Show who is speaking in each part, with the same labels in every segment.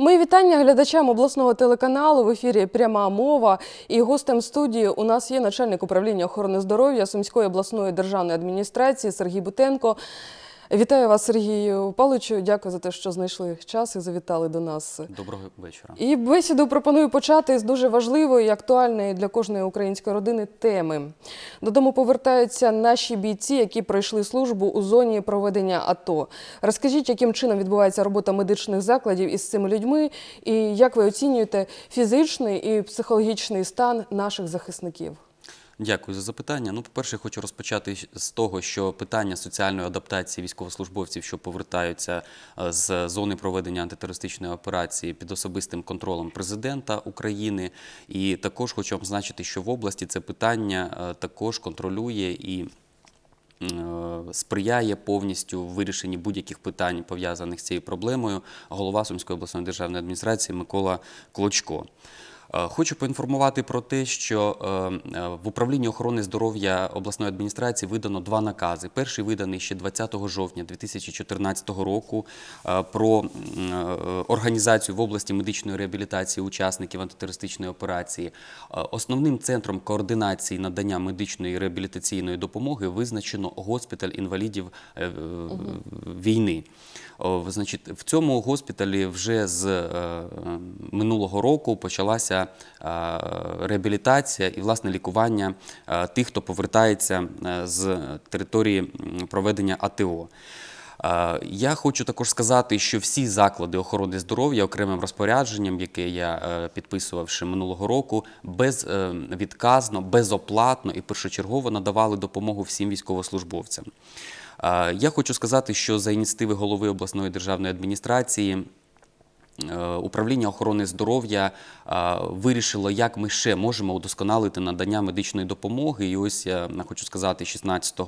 Speaker 1: Мої вітання глядачам обласного телеканалу. В ефірі пряма мова. І гостем студії у нас є начальник управління охорони здоров'я Сумської обласної державної адміністрації Сергій Бутенко. Вітаю вас, Сергію Павловичу. Дякую за те, що знайшли час і завітали до нас.
Speaker 2: Доброго вечора.
Speaker 1: І бесіду пропоную почати з дуже важливої і актуальної для кожної української родини теми. Додому повертаються наші бійці, які пройшли службу у зоні проведення АТО. Розкажіть, яким чином відбувається робота медичних закладів із цими людьми, і як ви оцінюєте фізичний і психологічний стан наших захисників?
Speaker 2: Дякую за запитання. Ну, по-перше, хочу розпочати з того, що питання соціальної адаптації військовослужбовців, що повертаються е, з зони проведення антитерористичної операції під особистим контролем президента України. І також хочу вам значити, що в області це питання е, також контролює і. е, Сприяє повністю вирішенні будь-яких питань пов'язаних з цією проблемою голова Сумської обласної державної адміністрації Микола Клочко. Е, Хочу поінформувати про те, що е, е, в управлінні охорони здоров'я обласної адміністрації видано два накази. Перший виданий ще 20 жовтня 2014 року про організацію в області медичної реабілітації учасників антитерористичної операції. Основним центром координації надання медичної реабілітаційної допомоги визначено госпіталь інвалідів війни. Значить, в цьому госпіталі вже з минулого року почалася е, реабілітація і власне лікування е, тих, хто повертається е, з території проведення АТО. Я хочу також сказати, що всі заклади охорони здоров'я окремим розпорядженням, яке я підписував ще минулого року, безвідказно, безоплатно і першочергово надавали допомогу всім військовослужбовцям. Я хочу сказати, що за ініціативи голови обласної державної адміністрації. Е, Управління охорони здоров'я е, вирішило, як ми ще можемо удосконалити надання медичної допомоги. І ось я хочу сказати, 16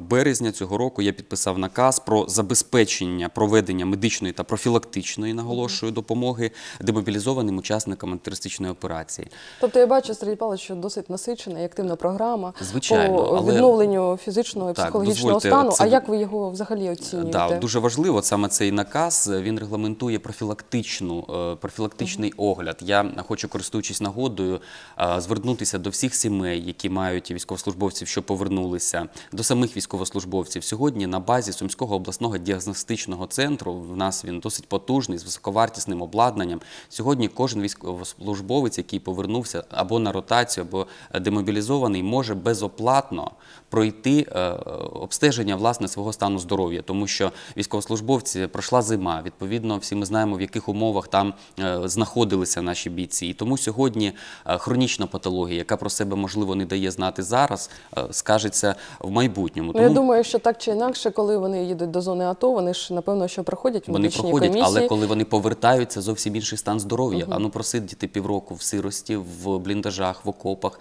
Speaker 2: березня цього року я підписав наказ про забезпечення проведення медичної та профілактичної наголошую допомоги демобілізованим учасникам антитерористичної операції.
Speaker 1: Тобто я бачу, Сергій Павлович, що досить насичена і активна програма
Speaker 2: Звичайно,
Speaker 1: по
Speaker 2: але-
Speaker 1: відновленню фізичного і
Speaker 2: Так,
Speaker 1: психологічного
Speaker 2: дозвольте,
Speaker 1: стану.
Speaker 2: це-
Speaker 1: А як ви його взагалі оцінюєте?
Speaker 2: Да, дуже важливо саме цей наказ. Він регламентує профілактичну е, профілактичний огляд. Я хочу, користуючись нагодою, е, звернутися до всіх сімей, які мають військовослужбовців, що повернулися, до самих військовослужбовців. Сьогодні на базі Сумського обласного діагностичного центру в нас він досить потужний з високовартісним обладнанням. Сьогодні кожен військовослужбовець, який повернувся або на ротацію, або демобілізований, може безоплатно пройти е, обстеження власне свого стану здоров'я, тому що військовослужбовці пройшла зима. Відповідно, всі ми знаємо, в яких умовах там е, знаходилися наші бійці. І тому сьогодні е, хронічна патологія, яка про себе можливо не дає знати зараз, е, скажеться в майбутньому.
Speaker 1: Ну, я думаю, що так чи інакше, коли вони їдуть до зони АТО, вони ж напевно що проходять
Speaker 2: Вони проходять,
Speaker 1: комісії.
Speaker 2: але коли вони повертаються, зовсім інший стан здоров'я. А ну просидіти півроку в сирості, в бліндажах, в окопах,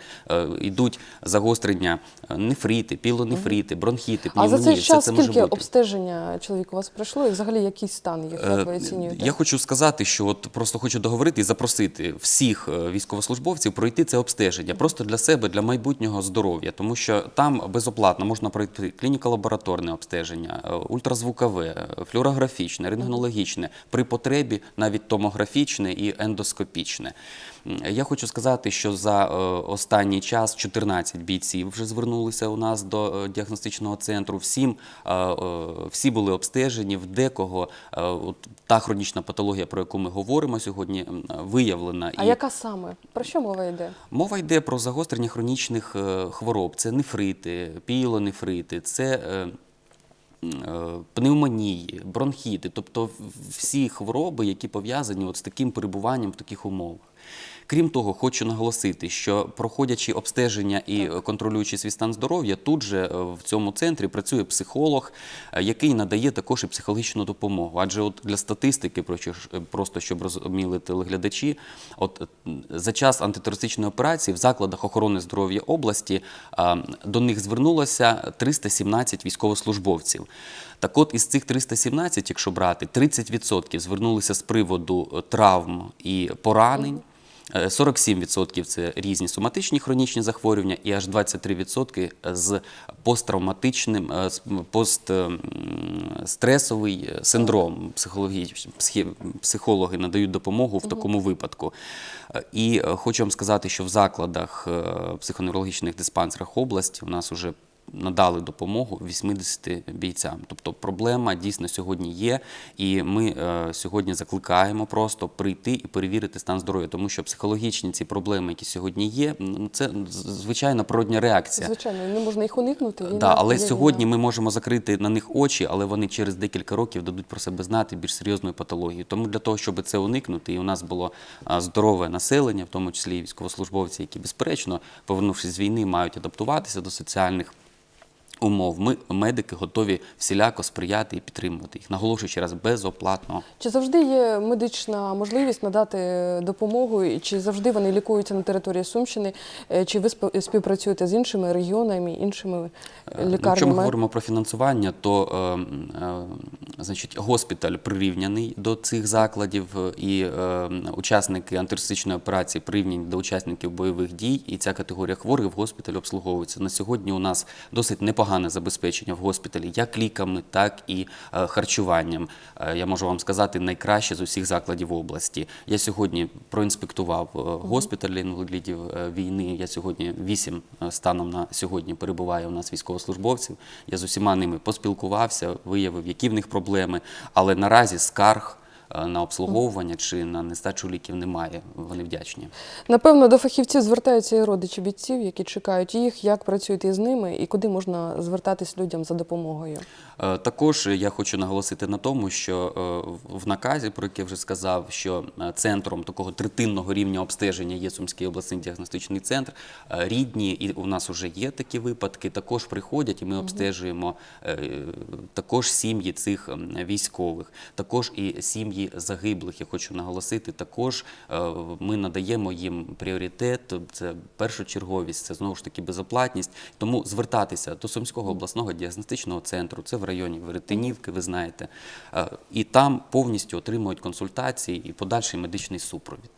Speaker 2: йдуть загострення нефрити, пілонефрити, бронхіти,
Speaker 1: А за цей час
Speaker 2: це
Speaker 1: скільки обстеження чоловік у вас пройшло, і взагалі який стан їх, як ви оцінюєте?
Speaker 2: Я хочу сказати, що от просто хочу договорити і запросити всіх е, військовослужбовців пройти це обстеження просто для себе, для майбутнього здоров'я, тому що там безоплатно можна пройти клініко-лабораторне обстеження, е, ультразвукове, е, флюорографічне, рентгенологічне, при потребі навіть томографічне і ендоскопічне. Я хочу сказати, що за е, останній час 14 бійців вже звернулися у нас до е, діагностичного центру. Всім е, всі були обстежені, в декого та хронічна патологія, про яку ми говоримо сьогодні, виявлена.
Speaker 1: А яка саме? Про що мова йде?
Speaker 2: Мова йде про загострення хронічних хвороб. Це нефрити, піелонефрити, це пневмонії, бронхіти, тобто всі хвороби, які пов'язані з таким перебуванням в таких умовах. Крім того, хочу наголосити, що проходячи обстеження і контролюючи свій стан здоров'я, тут же е, в цьому центрі працює психолог, е, який надає також і психологічну допомогу. Адже от для статистики, е, просто щоб розуміли телеглядачі, от за час антитерористичної операції в закладах охорони здоров'я області до них звернулося 317 військовослужбовців. Так от із цих 317, якщо брати, 30% звернулися з приводу травм і поранень. Е, 47% це різні соматичні хронічні захворювання і аж 23% з посттравматичним, е, постстресовий синдром. Психологічний, психологи надають допомогу в такому випадку. Е, І е, хочу вам сказати, що в закладах е, психоневрологічних диспансерах області у нас вже надали допомогу 80 бійцям. Тобто проблема дійсно сьогодні є, і ми е, сьогодні закликаємо просто прийти і перевірити стан здоров'я, тому що психологічні ці проблеми, які сьогодні є, ну, це звичайно природня реакція.
Speaker 1: Звичайно, не можна їх уникнути. війна
Speaker 2: Да, але сьогодні
Speaker 1: війна.
Speaker 2: ми можемо закрити на них очі, але вони через декілька років дадуть про себе знати більш серйозною патологією. Тому для того, щоб це уникнути, і у нас було здорове населення, в тому числі і військовослужбовці, які безперечно, повернувшись з війни, мають адаптуватися до соціальних. Умов ми медики готові всіляко сприяти і підтримувати їх. Наголошую ще раз безоплатно.
Speaker 1: Чи завжди є медична можливість надати допомогу, і чи завжди вони лікуються на території Сумщини? Е, Чи ви спів- співпрацюєте з іншими регіонами, іншими лікарнями?
Speaker 2: Е, Якщо ми говоримо про фінансування, то е, е, значить, госпіталь прирівняний до цих закладів, е, і е, учасники антитерористичної операції прирівняні до учасників бойових дій, і ця категорія хворих в госпіталі обслуговується. На сьогодні у нас досить непогане забезпечення в госпіталі, як ліками, так і е, харчуванням. Е, Я можу вам сказати, найкраще з усіх закладів області. Я сьогодні проінспектував е, госпіталь інвалідів е, війни. Я сьогодні вісім станом на сьогодні перебуває у нас військовослужбовців. Я з усіма ними поспілкувався, виявив, які в них проблеми, але наразі скарг на обслуговування чи на нестачу ліків немає. Вони вдячні.
Speaker 1: Напевно, до фахівців звертаються і родичі бійців, які чекають їх, як працюєте із ними і куди можна звертатись людям за допомогою.
Speaker 2: Е, Також я хочу наголосити на тому, що е, в наказі, про який я вже сказав, що е, центром такого третинного рівня обстеження є Сумський обласний діагностичний центр. Е, Рідні, і у нас вже є такі випадки, також приходять, і ми обстежуємо е, також сім'ї цих військових, також і сім'ї загиблих. Я хочу наголосити, також е, ми надаємо їм пріоритет. Це першочерговість, це знову ж таки безоплатність. Тому звертатися до Сумського обласного діагностичного центру, це в районі Веретинівки, ви знаєте, е, і там повністю отримують консультації і подальший медичний супровід.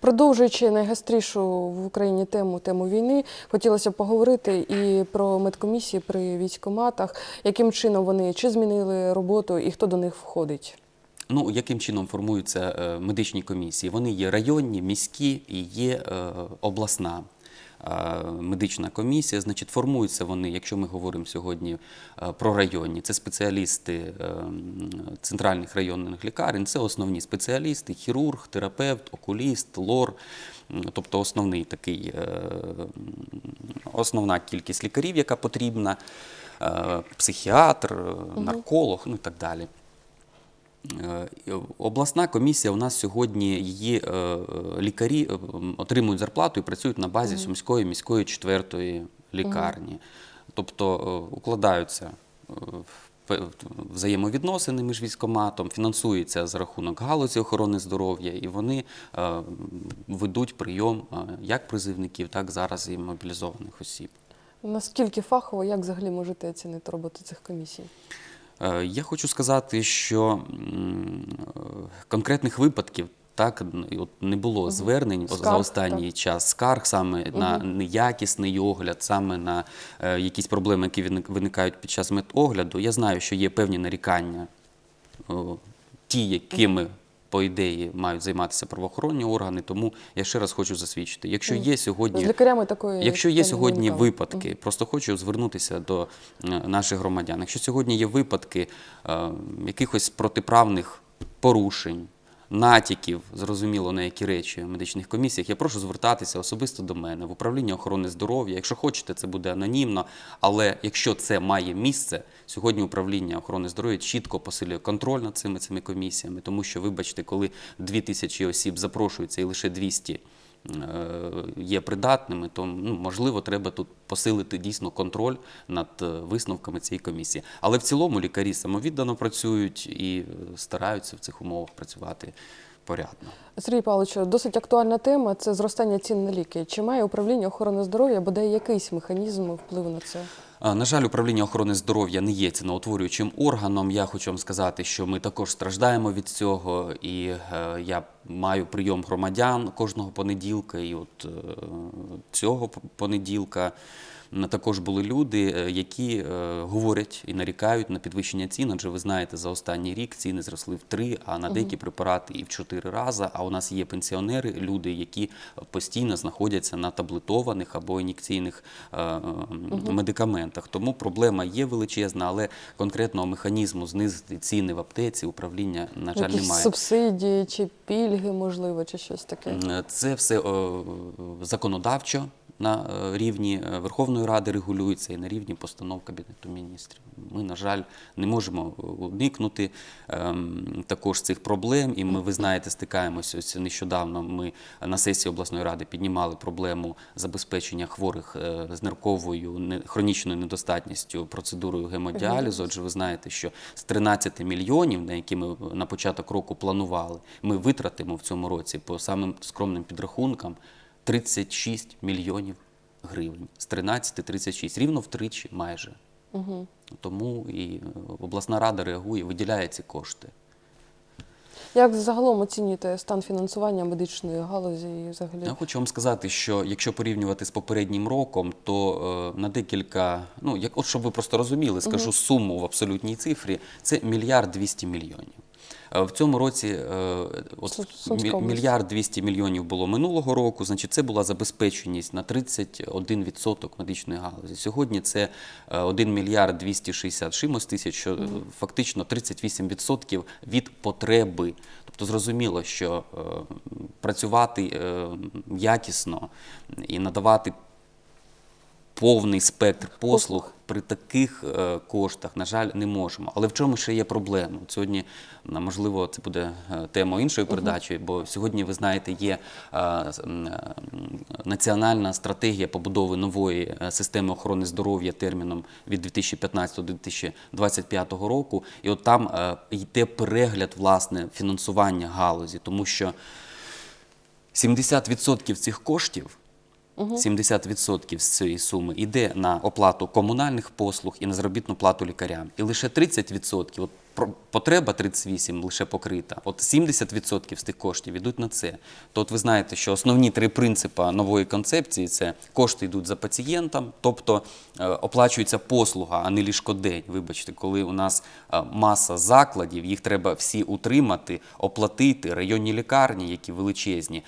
Speaker 1: Продовжуючи найгострішу в Україні тему тему війни, хотілося б поговорити і про медкомісії при військоматах, яким чином вони чи змінили роботу і хто до них входить.
Speaker 2: Ну, яким чином формуються е, медичні комісії? Вони є районні, міські і є е, обласна. е, Медична комісія, значить, формуються вони, якщо ми говоримо сьогодні про районні, це спеціалісти центральних районних лікарень, це основні спеціалісти, хірург, терапевт, окуліст, лор, тобто основний такий, основна кількість лікарів, яка потрібна, психіатр, нарколог, ну і так далі. Е, Обласна комісія у нас сьогодні її е, е, лікарі отримують зарплату і працюють на базі Сумської міської четвертої лікарні. Тобто укладаються взаємовідносини між військоматом, фінансується за рахунок галузі охорони здоров'я, і вони ведуть прийом як призивників, так зараз і мобілізованих осіб.
Speaker 1: Наскільки фахово, як взагалі можете оцінити роботу цих комісій?
Speaker 2: Е, Я хочу сказати, що е, конкретних випадків так от не було звернень скарг, за
Speaker 1: останній
Speaker 2: останній час скарг саме на неякісний огляд, саме на е, якісь проблеми, які виникають під час медогляду. Я знаю, що є певні нарікання, о, ті, якими. По ідеї мають займатися правоохоронні органи, тому я ще раз хочу засвідчити, якщо є сьогодні
Speaker 1: лікарями такої
Speaker 2: Якщо є сьогодні випадки, просто хочу звернутися до е, наших громадян. Якщо сьогодні є випадки е, якихось протиправних порушень, натяків, зрозуміло на які речі в медичних комісіях, я прошу звертатися особисто до мене в управління охорони здоров'я. Якщо хочете, це буде анонімно. Але якщо це має місце, сьогодні управління охорони здоров'я чітко посилює контроль над цими цими комісіями, тому що, вибачте, коли 2000 осіб запрошуються і лише 200 е, є придатними, то ну, можливо треба тут посилити дійсно контроль над е, висновками цієї комісії. Але в цілому лікарі самовіддано працюють і е, стараються в цих умовах працювати порядно.
Speaker 1: Сергій Павлович, досить актуальна тема це зростання цін на ліки. Чи має управління охорони здоров'я бодай якийсь механізм впливу на це?
Speaker 2: На жаль, управління охорони здоров'я не є ціноутворюючим органом. Я хочу вам сказати, що ми також страждаємо від цього, і е, я маю прийом громадян кожного понеділка. І от е, цього понеділка також були люди, е, які е, говорять і нарікають на підвищення цін. Адже ви знаєте, за останній рік ціни зросли в три, а на деякі препарати і в чотири рази. А у нас є пенсіонери, люди, які постійно знаходяться на таблетованих або ін'єкційних е, медикаментах. Тому проблема є величезна, але конкретного механізму знизити ціни в аптеці управління, на жаль,
Speaker 1: Якісь
Speaker 2: немає.
Speaker 1: субсидії чи пільги, можливо, чи щось таке?
Speaker 2: Це все законодавчо на е, рівні е, Верховної Ради регулюється і на рівні постанов Кабінету міністрів. Ми, на жаль, не можемо уникнути ем, також цих проблем. І ми, ви знаєте, стикаємося ось нещодавно. Ми на сесії обласної ради піднімали проблему забезпечення хворих е, з нирковою хронічною недостатністю процедурою гемодіалізу. Отже, ви знаєте, що з 13 мільйонів, на які ми на початок року планували, ми витратимо в цьому році по самим скромним підрахункам 36 мільйонів гривень. З 13 – 36, рівно втричі майже.
Speaker 1: Угу.
Speaker 2: Тому і е, обласна рада реагує, виділяє ці кошти.
Speaker 1: Як загалом оцінюєте стан фінансування медичної галузі і взагалі?
Speaker 2: Я хочу вам сказати, що якщо порівнювати з попереднім роком, то е, на декілька, ну як от щоб ви просто розуміли, скажу суму в абсолютній цифрі, це мільярд 200 мільйонів. Е, В цьому році е, от, мільярд 200 мільйонів було минулого року, значить це була забезпеченість на 31% медичної галузі. Сьогодні це е, 1 мільярд 260 чимось тисяч, що е, фактично 38% від потреби. Тобто зрозуміло, що е, працювати е, якісно і надавати повний спектр послуг при таких е, коштах, на жаль, не можемо. Але в чому ще є проблема? Сьогодні, можливо, це буде е, тема іншої передачі, бо сьогодні, ви знаєте, є е, національна стратегія побудови нової системи охорони здоров'я терміном від 2015 до 2025 року. І от там йде перегляд власне фінансування галузі, тому що 70% цих коштів 70% з цієї суми йде на оплату комунальних послуг і на заробітну плату лікарям. І лише 30%, от потреба 38 лише покрита, от 70% з тих коштів йдуть на це. То от ви знаєте, що основні три принципи нової концепції це кошти йдуть за пацієнтом, тобто е, оплачується послуга, а не ліжкодень. Вибачте, коли у нас е, маса закладів, їх треба всі утримати, оплатити, районні лікарні, які величезні.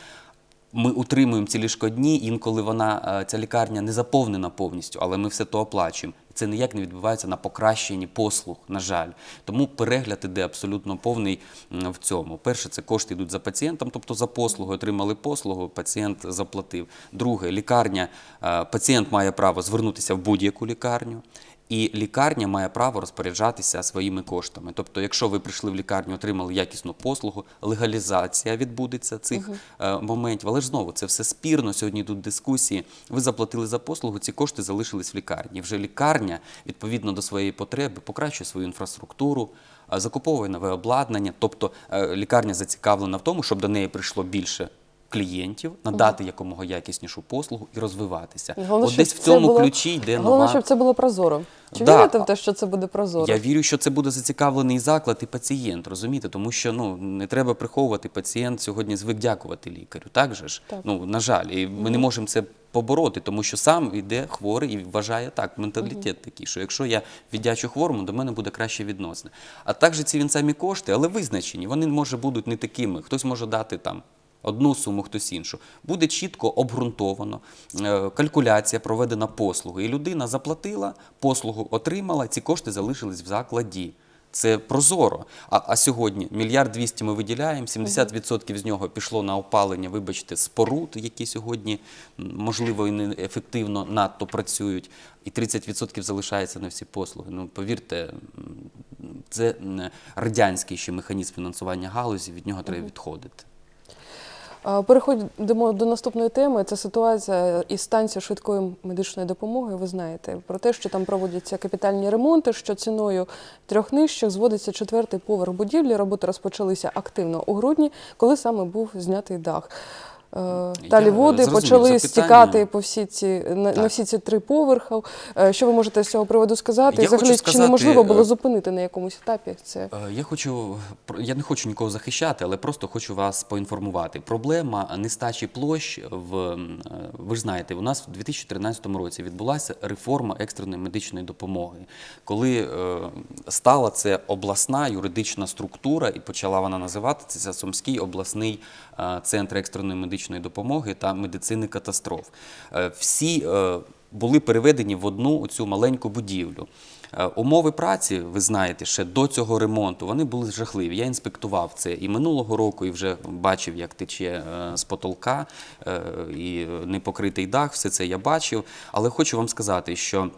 Speaker 2: Ми утримуємо ці ліжкодні, інколи вона е, ця лікарня не заповнена повністю, але ми все то оплачуємо. Це ніяк не відбувається на покращенні послуг, на жаль. Тому перегляд іде абсолютно повний в цьому. Перше, це кошти йдуть за пацієнтом, тобто за послугу, отримали послугу, пацієнт заплатив. Друге, лікарня, е, пацієнт має право звернутися в будь-яку лікарню. І лікарня має право розпоряджатися своїми коштами. Тобто, якщо ви прийшли в лікарню, отримали якісну послугу, легалізація відбудеться цих е, моментів. Але ж знову це все спірно. Сьогодні йдуть дискусії. Ви заплатили за послугу, ці кошти залишились в лікарні. Вже лікарня відповідно до своєї потреби покращує свою інфраструктуру, е, закуповує нове обладнання. Тобто е, лікарня зацікавлена в тому, щоб до неї прийшло більше. Клієнтів надати якомога якіснішу послугу і розвиватися.
Speaker 1: Головне,
Speaker 2: От десь в цьому
Speaker 1: було-
Speaker 2: ключі йде
Speaker 1: Головне,
Speaker 2: нова
Speaker 1: щоб це було прозоро. Чи
Speaker 2: Да.
Speaker 1: вірите в те, що це буде прозоро?
Speaker 2: я вірю, що це буде зацікавлений заклад і пацієнт, розумієте? Тому що ну не треба приховувати. Пацієнт сьогодні звик дякувати лікарю. Так же ж?
Speaker 1: Так.
Speaker 2: Ну на жаль, і ми не можемо це побороти, тому що сам йде хворий і вважає так. Менталітет такий, що якщо я віддячу хворому, до мене буде краще відносини. А також ці він самі кошти, але визначені. Вони може будуть не такими. Хтось може дати там. Одну суму, хтось іншу. Буде чітко обґрунтовано, е, калькуляція проведена послуги. І людина заплатила, послугу отримала, ці кошти залишились в закладі. Це прозоро. А, а сьогодні мільярд двісті ми виділяємо, 70% з нього пішло на опалення, вибачте, споруд, які сьогодні, можливо, і не ефективно надто працюють, і 30% залишається на всі послуги. Ну, повірте, це радянський ще механізм фінансування галузі, від нього треба відходити.
Speaker 1: Переходимо до наступної теми. Це ситуація із станцією швидкої медичної допомоги. Ви знаєте про те, що там проводяться капітальні ремонти, що ціною трьох нижчих зводиться четвертий поверх будівлі. Роботи розпочалися активно у грудні, коли саме був знятий дах. Е, Далі води почали
Speaker 2: запитання.
Speaker 1: стікати по всі ці на, на всі ці три поверхи. Е, Що ви можете з цього приводу сказати?
Speaker 2: Я
Speaker 1: взагалі,
Speaker 2: хочу
Speaker 1: чи неможливо було
Speaker 2: е,
Speaker 1: зупинити на якомусь етапі це?
Speaker 2: Е, Я хочу я не хочу нікого захищати, але просто хочу вас поінформувати. Проблема нестачі площ в е, ви ж знаєте, у нас в 2013 році відбулася реформа екстреної медичної допомоги, коли е, стала це обласна юридична структура, і почала вона називатися Сумський обласний е, центр екстреної медичної допомоги та медицини катастроф. Е, Всі е, були переведені в одну цю маленьку будівлю. Умови праці, ви знаєте, ще до цього ремонту вони були жахливі. Я інспектував це і минулого року, і вже бачив, як тече з потолка і непокритий дах. Все це я бачив. Але хочу вам сказати, що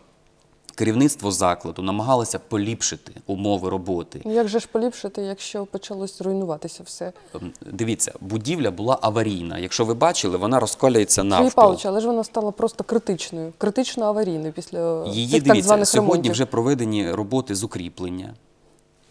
Speaker 2: керівництво закладу намагалося поліпшити умови роботи.
Speaker 1: Ну, Як же ж поліпшити, якщо почалось руйнуватися все?
Speaker 2: Ем, Дивіться, будівля була аварійна. Якщо ви бачили, вона розколюється
Speaker 1: Сергій
Speaker 2: навпіл.
Speaker 1: Павлович, але ж вона стала просто критичною, критично аварійною після
Speaker 2: Її
Speaker 1: цих так
Speaker 2: дивіться,
Speaker 1: званих
Speaker 2: сьогодні
Speaker 1: ремонтів.
Speaker 2: вже проведені роботи з укріплення.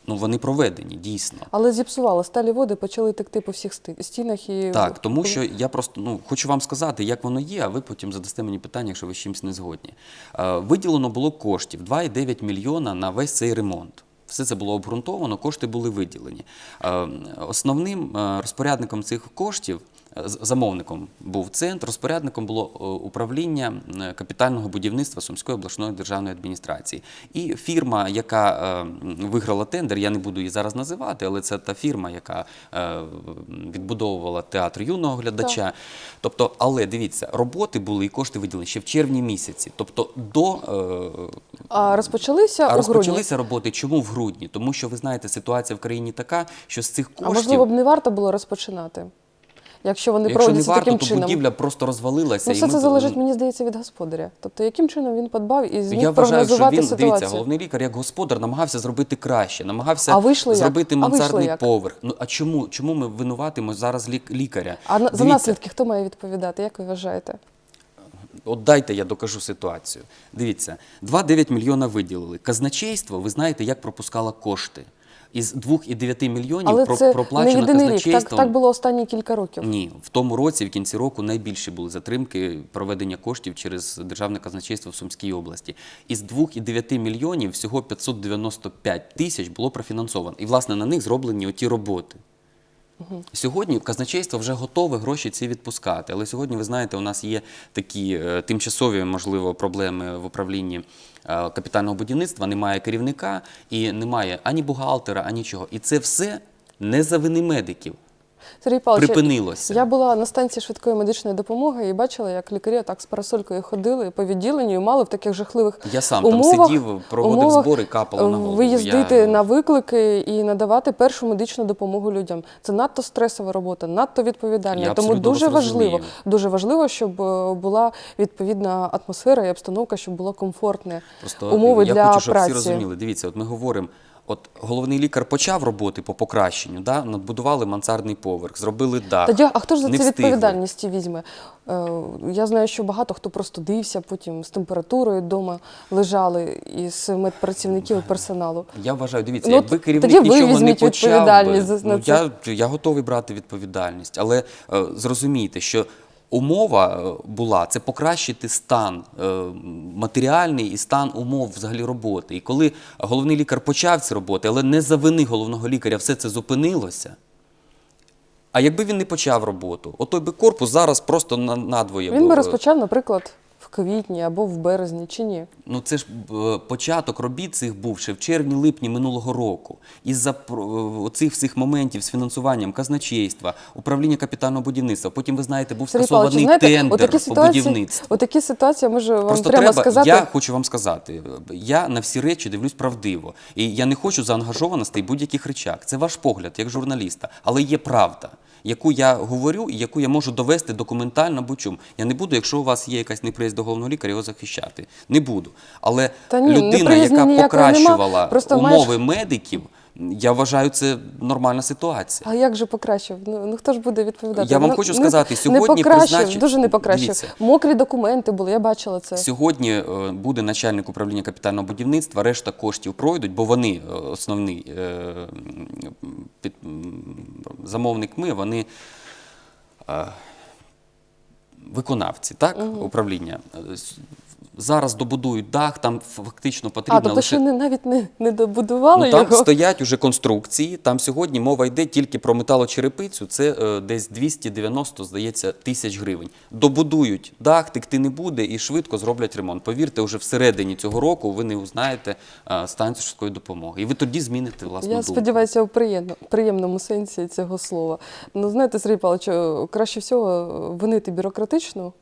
Speaker 2: Ну вони проведені дійсно.
Speaker 1: Але зіпсувала сталі води, почали текти по всіх стінах і
Speaker 2: Так, тому що я просто ну хочу вам сказати, як воно є, а ви потім задасте мені питання, якщо ви з чимось не згодні. Е, виділено було коштів 2,9 мільйона на весь цей ремонт. Все це було обґрунтовано, кошти були виділені. Е, Основним е, розпорядником цих коштів, замовником був центр, розпорядником було е, управління е, капітального будівництва Сумської обласної державної адміністрації. І фірма, яка е, виграла тендер, я не буду її зараз називати, але це та фірма, яка відбудовувала театр юного глядача. Тобто, але дивіться, роботи були і кошти виділені ще в червні місяці. Тобто до
Speaker 1: А розпочалися
Speaker 2: а
Speaker 1: у грудні.
Speaker 2: розпочалися роботи чому в грудні? Тому що ви знаєте, ситуація в країні така, що з цих
Speaker 1: А можливо б не варто було розпочинати, якщо вони
Speaker 2: якщо не
Speaker 1: проводяться
Speaker 2: варто,
Speaker 1: таким
Speaker 2: то
Speaker 1: чином.
Speaker 2: будівля просто розвалилася.
Speaker 1: Ну,
Speaker 2: і
Speaker 1: все
Speaker 2: ми
Speaker 1: це залежить, мені здається, від господаря. Тобто, яким чином він подбав і зміг
Speaker 2: Я вважаю, що він
Speaker 1: ситуацію.
Speaker 2: дивіться, головний лікар як господар намагався зробити краще, намагався
Speaker 1: А вийшло як?
Speaker 2: зробити
Speaker 1: А вийшло
Speaker 2: мансардний
Speaker 1: як?
Speaker 2: поверх. Ну а чому? Чому ми винуватимо зараз лік- лікаря?
Speaker 1: А на- за наслідки хто має відповідати? Як ви вважаєте?
Speaker 2: От дайте я докажу ситуацію. Дивіться, 2,9 мільйона виділили. Казначейство, ви знаєте, як пропускало кошти. Із 2,9 мільйонів
Speaker 1: Але
Speaker 2: про-
Speaker 1: це не
Speaker 2: проплачено
Speaker 1: єдиний рік. Так, так було останні кілька років.
Speaker 2: Ні, в тому році, в кінці року, найбільші були затримки проведення коштів через державне казначейство в Сумській області. Із 2,9 мільйонів всього 595 тисяч було профінансовано. І, власне, на них зроблені оті роботи. Сьогодні казначейство вже готове гроші ці відпускати. Але сьогодні, ви знаєте, у нас є такі е, тимчасові, можливо, проблеми в управлінні е, капітального будівництва. Немає керівника і немає ані бухгалтера, ані чого. І це все не за вини медиків.
Speaker 1: Сергій Павлович,
Speaker 2: Припинилося.
Speaker 1: Я була на станції швидкої медичної допомоги і бачила, як лікарі так з парасолькою ходили по відділенню і мали в таких жахливих
Speaker 2: Я сам там сидів, проводив
Speaker 1: умовах,
Speaker 2: збори, капало на голову.
Speaker 1: Виїздити
Speaker 2: Я-
Speaker 1: на виклики і надавати першу медичну допомогу людям. Це надто стресова робота, надто відповідальна.
Speaker 2: Я
Speaker 1: Тому дуже важливо, дуже важливо, щоб е, була відповідна атмосфера і обстановка, щоб було комфортне
Speaker 2: Просто
Speaker 1: умови
Speaker 2: я
Speaker 1: для
Speaker 2: хочу, щоб
Speaker 1: праці.
Speaker 2: всі розуміли. Дивіться, от ми говоримо. От головний лікар почав роботи по покращенню, да? надбудували мансардний поверх, зробили дах.
Speaker 1: Тоді, а хто ж за
Speaker 2: не
Speaker 1: це
Speaker 2: встигли.
Speaker 1: відповідальність візьме? Е, Я знаю, що багато хто просто дивився, потім з температурою вдома лежали із медпрацівників і персоналу.
Speaker 2: Я вважаю, дивіться,
Speaker 1: Ну,
Speaker 2: якби керівник
Speaker 1: тоді ви
Speaker 2: нічого не почав, би,
Speaker 1: за-
Speaker 2: ну, я, я готовий брати відповідальність. Але е, зрозумійте, що умова е, була це покращити стан е, матеріальний і стан умов взагалі роботи. І коли головний лікар почав ці роботи, але не за вини головного лікаря все це зупинилося. А якби він не почав роботу, отой би корпус зараз просто на- надвоє
Speaker 1: Він би
Speaker 2: е,
Speaker 1: розпочав, наприклад, квітні або в березні, чи ні?
Speaker 2: Ну це ж е, початок робіт цих був ще в червні-липні минулого року. Із-за про- е, оцих всіх моментів з фінансуванням казначейства, управління капітального будівництва. Потім, ви знаєте, був скасований
Speaker 1: знаєте,
Speaker 2: тендер по
Speaker 1: ситуації,
Speaker 2: будівництву.
Speaker 1: отакі ситуації, можу вам
Speaker 2: Просто
Speaker 1: прямо
Speaker 2: треба,
Speaker 1: сказати.
Speaker 2: я хочу вам сказати, я на всі речі дивлюсь правдиво. І я не хочу заангажованостей будь-яких речах. Це ваш погляд, як журналіста. Але є правда, яку я говорю і яку я можу довести документально будь-чому. Я не буду, якщо у вас є якась неприязнь до головного лікаря, його захищати. Не буду. Але
Speaker 1: ні,
Speaker 2: людина, яка покращувала
Speaker 1: нема,
Speaker 2: умови
Speaker 1: маєш-
Speaker 2: медиків, Я вважаю, це нормальна ситуація.
Speaker 1: А як же покращив? Ну, ну хто ж буде відповідати?
Speaker 2: Я вам
Speaker 1: Ну,
Speaker 2: хочу
Speaker 1: не-
Speaker 2: сказати,
Speaker 1: не
Speaker 2: сьогодні
Speaker 1: покращив,
Speaker 2: призначить-
Speaker 1: дуже не покращив.
Speaker 2: Дивіться.
Speaker 1: Мокрі документи були, я бачила це.
Speaker 2: Сьогодні е, буде начальник управління капітального будівництва, решта коштів пройдуть, бо вони е, основний е, під, замовник ми, вони виконавці, так, управління. Е, Зараз добудують дах, там фактично потрібно
Speaker 1: А, тобто
Speaker 2: лише
Speaker 1: ще не, навіть не, не добудували
Speaker 2: Ну, там
Speaker 1: його?
Speaker 2: стоять уже конструкції. Там сьогодні мова йде тільки про металочерепицю. Це е, десь 290, здається, тисяч гривень. Добудують дах, текти не буде і швидко зроблять ремонт. Повірте, вже всередині цього року ви не узнаєте е, станцію швидкої допомоги. І ви тоді зміните власну
Speaker 1: Я
Speaker 2: думку.
Speaker 1: сподіваюся, у приємно, приємному сенсі цього слова. Ну, знаєте, Сергій Павлович, е, краще всього винити бюрократичну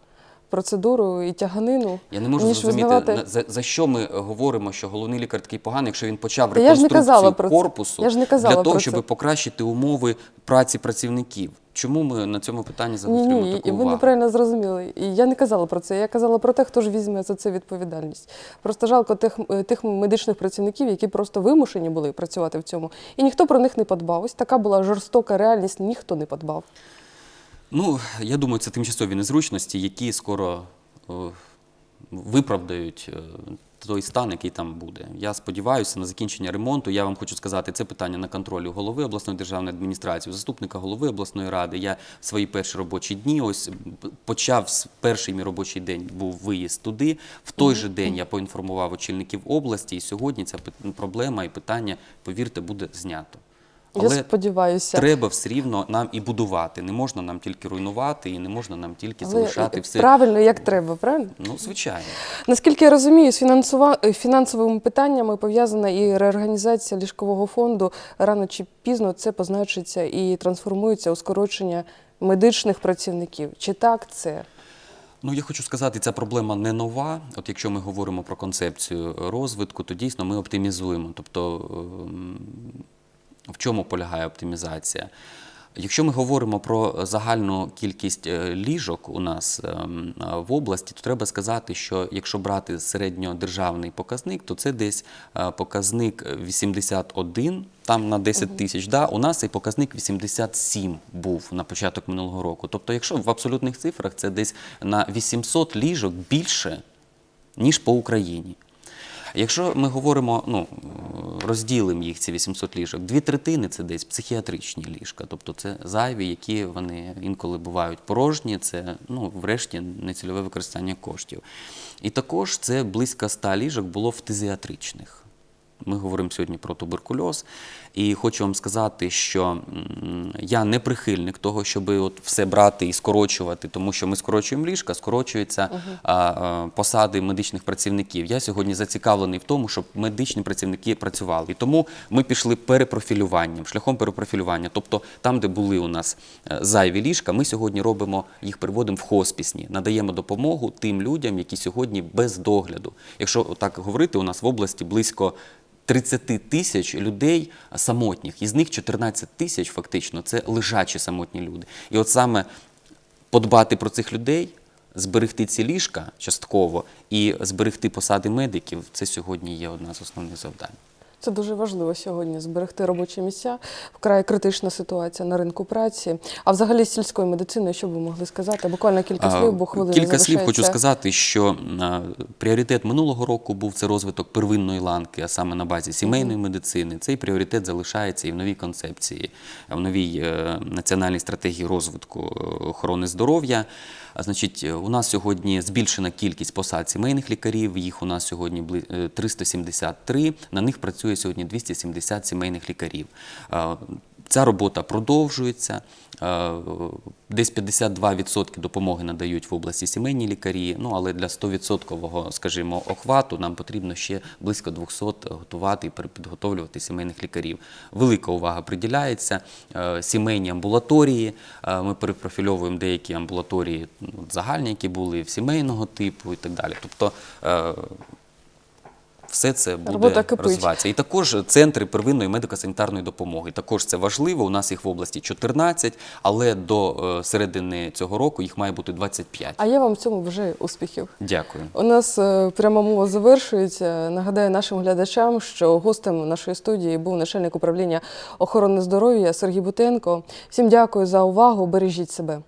Speaker 1: процедуру і тяганину,
Speaker 2: Я не можу
Speaker 1: ніж
Speaker 2: зрозуміти,
Speaker 1: визнавати...
Speaker 2: на- за, за що ми говоримо, що головний лікар такий поганий, якщо він почав реконструкцію корпусу для того, щоб покращити умови праці працівників. Чому ми на цьому питанні
Speaker 1: Ні,
Speaker 2: загострюємо
Speaker 1: ні,
Speaker 2: таку
Speaker 1: і ви
Speaker 2: увагу?
Speaker 1: неправильно зрозуміли. І я не казала про це. Я казала про те, хто ж візьме за це відповідальність. Просто жалко тих, тих медичних працівників, які просто вимушені були працювати в цьому. І ніхто про них не подбав. Ось така була жорстока реальність, ніхто не подбав.
Speaker 2: Ну, я думаю, це тимчасові незручності, які скоро виправдають е, той стан, який там буде. Я сподіваюся на закінчення ремонту. Я вам хочу сказати, це питання на контролі голови обласної державної адміністрації, заступника голови обласної ради. Я в свої перші робочі дні ось почав перший мій робочий день був виїзд туди. В той же день я поінформував очільників області, і сьогодні ця проблема і питання, повірте, буде знято.
Speaker 1: Я сподіваюся.
Speaker 2: Треба все рівно нам і будувати. Не можна нам тільки руйнувати, і не можна нам тільки
Speaker 1: Але
Speaker 2: залишати все.
Speaker 1: правильно, як треба, правильно?
Speaker 2: Ну, звичайно.
Speaker 1: Наскільки я розумію, з фінансова... е, фінансовими питаннями пов'язана і реорганізація ліжкового фонду. Рано чи пізно це позначиться і трансформується у скорочення медичних працівників. Чи так це?
Speaker 2: Ну, я хочу сказати, ця проблема не нова. От якщо ми говоримо про концепцію розвитку, то дійсно ми оптимізуємо. Тобто, ем, в чому полягає оптимізація? Якщо ми говоримо про загальну кількість е, ліжок у нас ем, е, в області, то треба сказати, що якщо брати середньодержавний показник, то це десь е, показник 81 там на 10 тисяч. Да? У нас цей показник 87 був на початок минулого року. Тобто, якщо в абсолютних цифрах це десь на 800 ліжок більше, ніж по Україні. Якщо ми говоримо, ну розділимо їх ці 800 ліжок, дві третини це десь психіатричні ліжка, тобто це зайві, які вони інколи бувають порожні, це ну, врешті нецільове використання коштів. І також це близько 100 ліжок було фтизіатричних. Ми говоримо сьогодні про туберкульоз, і хочу вам сказати, що я не прихильник того, щоб от все брати і скорочувати, тому що ми скорочуємо ліжка, скорочуються а, а, посади медичних працівників. Я сьогодні зацікавлений в тому, щоб медичні працівники працювали. І тому ми пішли перепрофілюванням, шляхом перепрофілювання. Тобто там, де були у нас е, зайві ліжка, ми сьогодні робимо їх переводимо в хоспісні, надаємо допомогу тим людям, які сьогодні без догляду. Якщо так говорити, у нас в області близько 30 тисяч людей самотніх, із них 14 тисяч фактично це лежачі самотні люди. І от саме подбати про цих людей, зберегти ці ліжка частково і зберегти посади медиків це сьогодні є одна з основних завдань.
Speaker 1: Це дуже важливо сьогодні зберегти робочі місця. Вкрай критична ситуація на ринку праці. А взагалі з сільською медициною, що б ви могли сказати? Буквально кілька слів, бо хвилина
Speaker 2: Кілька слів хочу сказати, що пріоритет минулого року був це розвиток первинної ланки, а саме на базі сімейної медицини. Цей пріоритет залишається і в новій концепції, в новій е, національній стратегії розвитку охорони здоров'я. Значить, е, у нас сьогодні збільшена кількість посад сімейних лікарів. Їх у нас сьогодні бли- е, 373. На них працює сьогодні 270 сімейних лікарів. Ця робота продовжується. Е, Десь 52% допомоги надають в області сімейні лікарі. Ну але для 100%, скажімо, охвату нам потрібно ще близько 200 готувати і перепідготовлювати сімейних лікарів. Велика увага приділяється. Е, Сімейні амбулаторії. Е, Ми перепрофільовуємо деякі амбулаторії ну, загальні, які були в сімейного типу і так далі. Тобто все це буде розвиватися. І також центри первинної медико-санітарної допомоги. Також це важливо. У нас їх в області 14, але до е, середини цього року їх має бути 25.
Speaker 1: А я вам в цьому бажаю успіхів.
Speaker 2: Дякую.
Speaker 1: У нас е, пряма мова завершується. Нагадаю нашим глядачам, що гостем нашої студії був начальник управління охорони здоров'я Сергій Бутенко. Всім дякую за увагу. Бережіть себе.